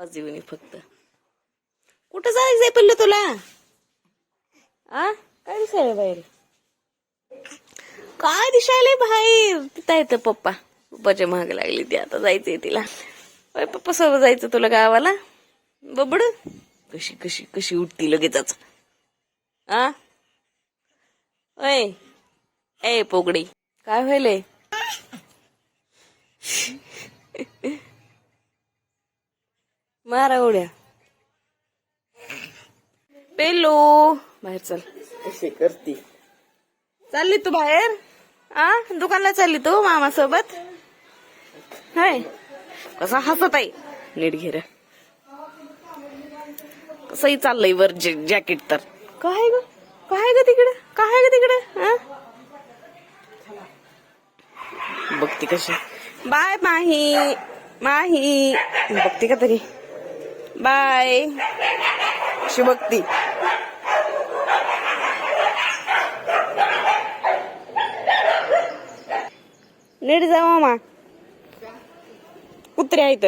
आवाज येऊन फक्त. कुठं जायचंय पडलं तुला? आ? काय दिसायला बाहेर काय दिसायला बाहेर? तिथं येतं पप्पा. पप्पाच्या महाग लागली ती. आता जायचंय तिला. अरे पप्पा सोबत जायचं तुला गावाला? बबड कशी कशी कशी उठती लगेचच. आ? ओय ए पोगडी. काय व्हायलंय? मारा उड्या पेलो. बाहेर चल. कशी करती. चालली तू बाहेर? आ? दुकानला चालली तू मामा सोबत हाय. कसा हसत आहे. नीट घेर कसंही चाललंय वर जॅकेट तर. काय ग? काय ग तिकडे? काय ग तिकडे? हा बघती कशी. बाय माही. माही. बघती का तरी? बाय. बघती. नीट जा मामा. कुत्रे आहेत.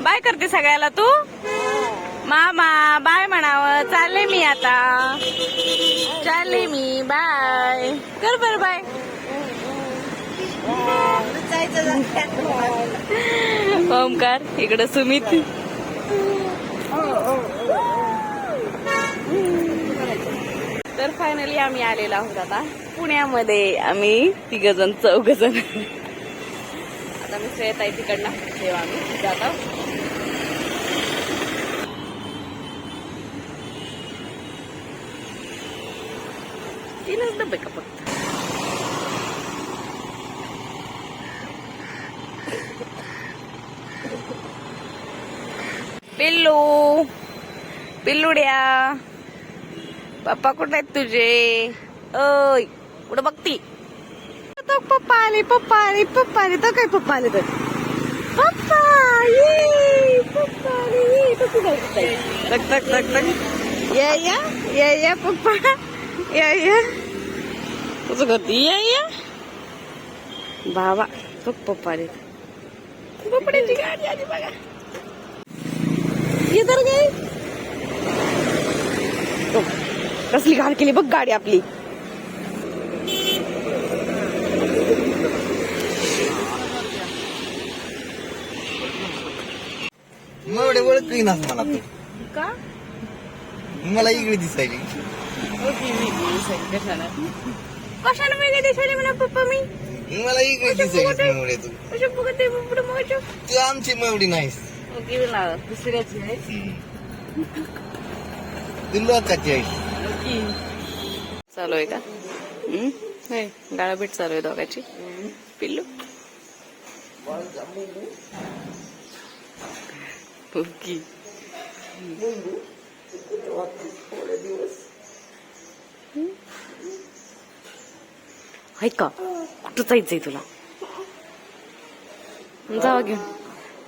बाय करते सगळ्याला तू? मामा बाय म्हणावं. चालले मी आता. चालले मी. बाय. कर बर बाय. ओमकार इकडं सुमित. तर फायनली आम्ही आलेलो आहोत आता. पुण्यामध्ये आम्ही तिघ जण चौघ जण आता मी श्रेयत आहे तिकडनं तेव्हा आम्ही जात. आहोत तीनच डबे का फक्त? पिल्लू. पिल्लुड्या. पप्पा कुठे आहेत तुझे? ओय कुठं बघती? तो पप्पा आले पप्पा आले पप्पा आले. तर काय पप्पा आले तर? पप्पा ये पप्पा आले ये. तो कुठं तक तक तक या या या या पप्पा. या या. तुझं करते या या. बाबा तो पप्पा आले. पप्पाची गाडी आली बघा. गे कसली घाण केली बघ गाडी आपली. एवढे ओळख नास मला तू. का? मला इकडे दिसायली. कशाला? वेगळे दिसायले म्हणा पप्पा मी? मला इकडे दिसायली तू. आमची मवडी नाहीस. दुसऱ्याची आहे. तू लोकाची आहेस चालू आहे का? गाळाभेट चालू आहे दोघाची. पिल्लू? ओके. हाय का? कुठं जायचंय तुला? जावा घेऊन.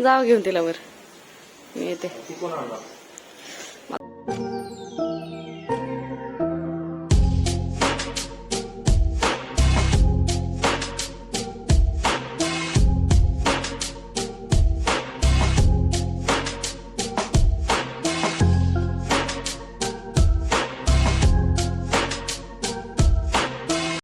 जावा घेऊन तिला वर. मी येते